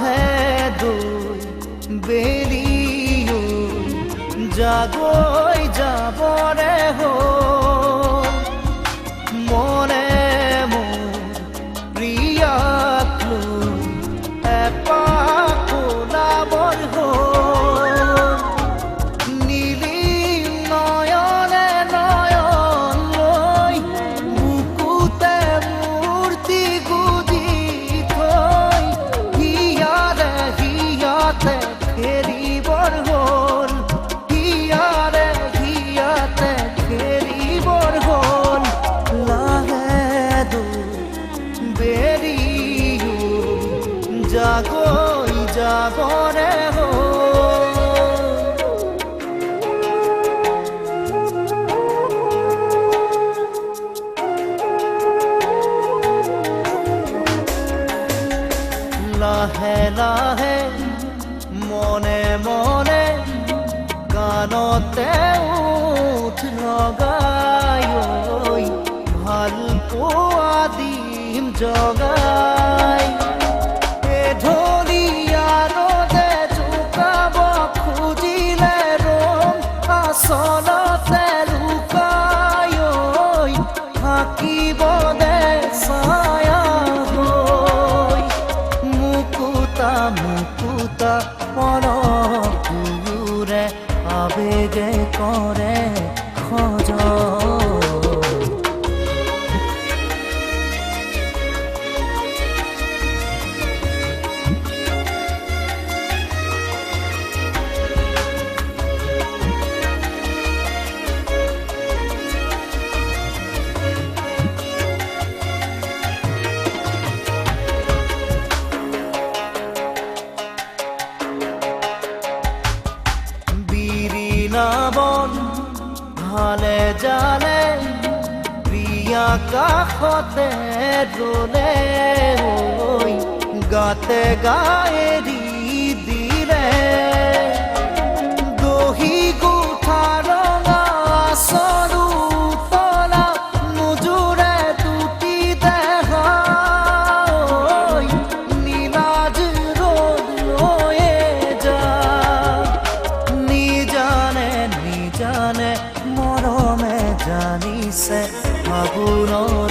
है দো বেরিও যাগই যাব রে হো যাবরে হো। লাহে লাহে মনে মনে গানতে উঠ লগায় ভালো পোৱা দিম জগা আবেগে করে বৃন্দাবন ভালে জালে প্রিয়া কাষতে রলে গাতে গায়েরি no